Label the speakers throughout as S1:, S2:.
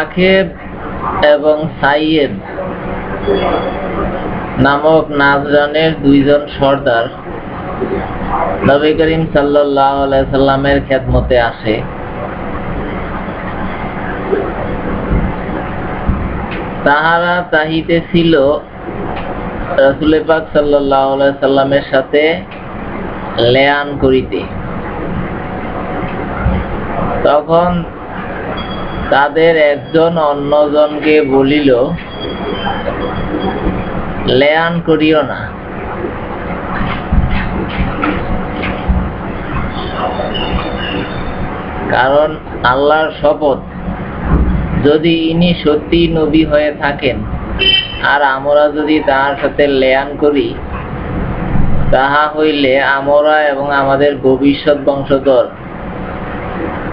S1: আখেব এবং সাইয়েদ নামক নাজরানের দুইজন সর্দার নবী করিম সাল্লাহ সাল্লামের খেদমতে আসে। তাহারা চাহিতে ছিল রসুল পাক সাল্লাহ সাল্লামের সাথে লেয়ান করিতে। তখন তাদের একজন অন্যজনকে বলিল, লেয়ান করিও না। কারণ আল্লাহর শপথ, যদি ইনি সত্যি নবী হয়ে থাকেন, আর আমরা যদি তাহার সাথে লেয়ান করি, তাহা হইলে আমরা এবং আমাদের ভবিষ্যৎ বংশধর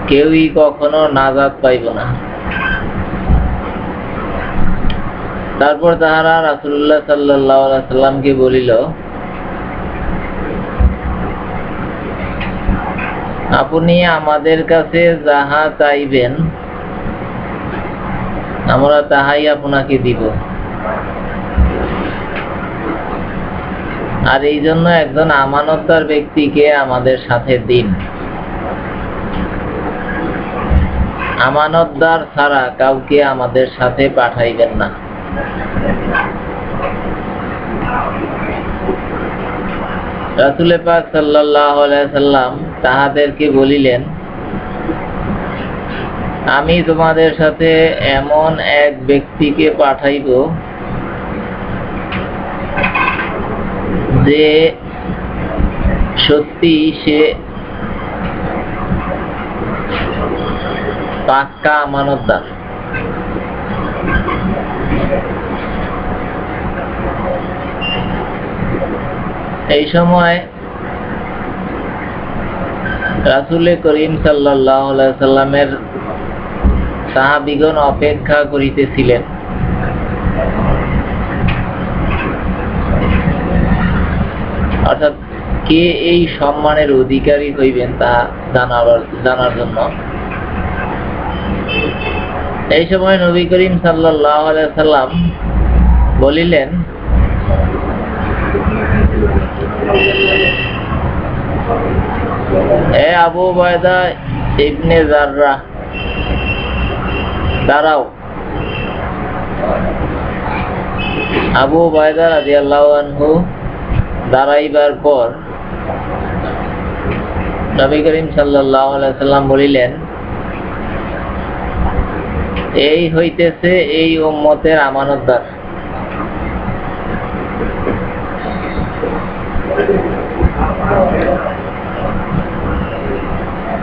S1: কেউই কখনো নাজাদ পাইব না। তারপর তাহারা রাসুল্লাহ সাল্লাহ সাল্লামকে বলিল, আপনি আমাদের কাছে যাহা চাইবেন, আমরা তাহাই আপনাকে দিব। আর এই জন্য একজন আমানতদার ব্যক্তিকে আমাদের সাথে দিন। আমানতদার ছাড়া কাউকে আমাদের সাথে পাঠাইবেন না। রাসুলে পাক সাল্লাম তাহাদেরকে বলিলেন, আমি তোমাদের সাথে এমন এক ব্যক্তিকে পাঠাইব যে সত্যি সে পাক্কা আমানতদার এই সময় রাসুলে করিম সাল্লামের সাহাবিগণ অপেক্ষা করিতেছিলেন। অর্থাৎ কে এই সম্মানের অধিকারী হইবেন তা জানার জন্য। এই সময় নবী করিম সাল্লাম বলিলেন আবু বায়দা ইবনে জাররা দাঁড়াও। আবু বায়দা রাজি আনহু দাঁড়াইবার পর নবী করিম সাল্লাহ সাল্লাম বলিলেন এই হইতেছে এই উম্মতের আমানতদার।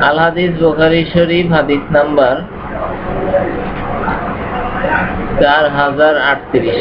S1: আল হাদিস বোখারি শরীফ হাদিস নাম্বার চার হাজার আটত্রিশ।